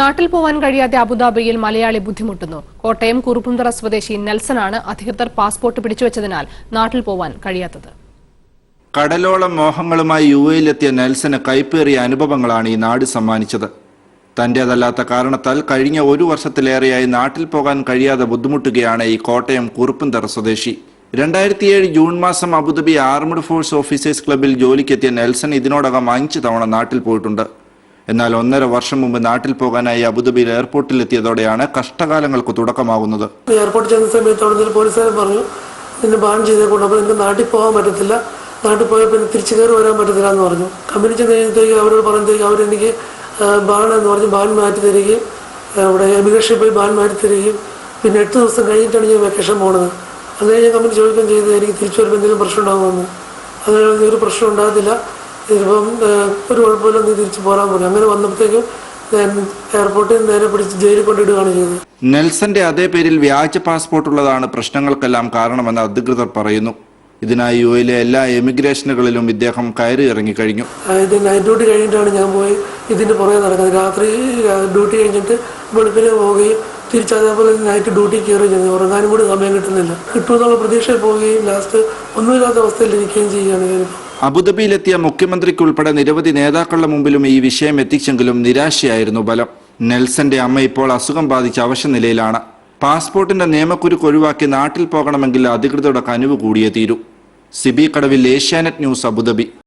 നാട്ടിൽ പോവാൻ കഴിയാതെ അബുദാബിയിൽ മലയാളി ബുദ്ധിമുട്ടുന്നു. കോട്ടയം കുറുപ്പുംതറ സ്വദേശി നെൽസനാണ് അധികൃതർ പാസ്പോർട്ട് പിടിച്ചുവച്ചതിനാൽ നാട്ടിൽ പോവാൻ കഴിയാത്തത്. കടലോളം മോഹങ്ങളുമായി യു എയിലെത്തിയ നെൽസന് കൈപ്പേറിയ അനുഭവങ്ങളാണ് ഈ നാട് സമ്മാനിച്ചത്. തന്റേതല്ലാത്ത കാരണത്താൽ കഴിഞ്ഞ ഒരു വർഷത്തിലേറെയായി നാട്ടിൽ പോകാൻ കഴിയാതെ ബുദ്ധിമുട്ടുകയാണ് ഈ കോട്ടയം കുറുപ്പുംതറ സ്വദേശി. രണ്ടായിരത്തിയേഴ് ജൂൺ മാസം അബുദാബി ആർമഡ് ഫോഴ്സ് ഓഫീസേഴ്സ് ക്ലബിൽ ജോലിക്കെത്തിയ നെൽസൺ ഇതിനോടകം അഞ്ച് തവണ നാട്ടിൽ പോയിട്ടുണ്ട്. എന്നാൽ ഒന്നര വർഷം മുമ്പ് നാട്ടിൽ പോകാനായി അബുദാബിയിൽ എയർപോർട്ടിൽ എത്തിയതോടെയാണ് കഷ്ടകാലങ്ങൾക്ക് തുടക്കമാകുന്നത്. എയർപോർട്ടിൽ ചെന്ന സമയത്ത് അവിടെ പോലീസുകാരൻ പറഞ്ഞു നിന്നെ ബാൻ ചെയ്തേക്കൊണ്ട് അപ്പോൾ നിങ്ങൾക്ക് നാട്ടിൽ പോകാൻ പറ്റത്തില്ല. നാട്ടിൽ പോയാൽ പിന്നെ തിരിച്ചു കയറി വരാൻ പറ്റത്തില്ല എന്ന് പറഞ്ഞു. കമ്പനി ചെന്ന് കഴിഞ്ഞത്തേക്ക് അവരോട് പറഞ്ഞത്തേക്ക് അവരെനിക്ക് ബാൻ എന്ന് പറഞ്ഞ് ബാൻ മാറ്റി തരികയും അവിടെ എമിഗ്രേഷനിൽ പോയി ബാൻ മാറ്റി തരികയും പിന്നെ എട്ട് ദിവസം കഴിഞ്ഞിട്ടാണ് ഞാൻ വെക്കേഷൻ പോണത്. അത് കഴിഞ്ഞ് കമ്പനി ചോദിക്കുകയും ചെയ്തത് എനിക്ക് തിരിച്ചു വരുമ്പോൾ എന്തെങ്കിലും പ്രശ്നം ഉണ്ടാകുമെന്ന് അത് ഒരു പ്രശ്നം ഉണ്ടാകത്തില്ല. ഇതിപ്പം ഒരു കുഴപ്പമില്ല നീ തിരിച്ചു പോരാൻ പറഞ്ഞു അങ്ങനെ വന്നപ്പോഴത്തേക്കും എയർപോർട്ടിൽ നിന്ന് നേരെ പിടിച്ച് ജയിലിൽ കൊണ്ടിടുകയാണ് ചെയ്തത്. നെൽസന്റെ അതേ പേരിൽ വ്യാജ പാസ്പോർട്ട് ഉള്ളതാണ് പ്രശ്നങ്ങൾക്കെല്ലാം കാരണമെന്ന് അധികൃതർ പറയുന്നു. ഇതിനായി യു എയിലെ എല്ലാ എമിഗ്രേഷനുകളിലും ഇദ്ദേഹം കയറി ഇറങ്ങി കഴിഞ്ഞു. ഇത് നൈറ്റ് ഡ്യൂട്ടി കഴിഞ്ഞിട്ടാണ് ഞാൻ പോയി. ഇതിന്റെ പുറകെ നടക്കുന്നത്. രാത്രി ഡ്യൂട്ടി കഴിഞ്ഞിട്ട് വെളുപ്പിന് പോവുകയും തിരിച്ച് അതേപോലെ നൈറ്റ് ഡ്യൂട്ടി കയറുകയും ചെയ്യുന്നത് ഉറങ്ങാനും കൂടി സമയം കിട്ടുന്നില്ല. കിട്ടുമെന്നുള്ള പ്രതീക്ഷയിൽ പോവുകയും ലാസ്റ്റ് ഒന്നുമില്ലാത്ത അവസ്ഥയിൽ ഇരിക്കുകയും ചെയ്യുകയാണ് ഞാനിപ്പോൾ അബുദാബിയിലെത്തിയ മുഖ്യമന്ത്രിക്കുൾപ്പെടെ നിരവധി നേതാക്കളുടെ മുമ്പിലും ഈ വിഷയം എത്തിച്ചെങ്കിലും നിരാശയായിരുന്നു ബലം. നെൽസന്റെ അമ്മ ഇപ്പോൾ അസുഖം ബാധിച്ച അവശനിലയിലാണ്. പാസ്പോർട്ടിന്റെ നിയമക്കുരുക്ക് ഒഴിവാക്കി നാട്ടിൽ പോകണമെങ്കിൽ അധികൃതരുടെ കനിവ് കൂടിയേ തീരൂ. സിബി കടവിൽ ഏഷ്യാനെറ്റ് ന്യൂസ് അബുദാബി.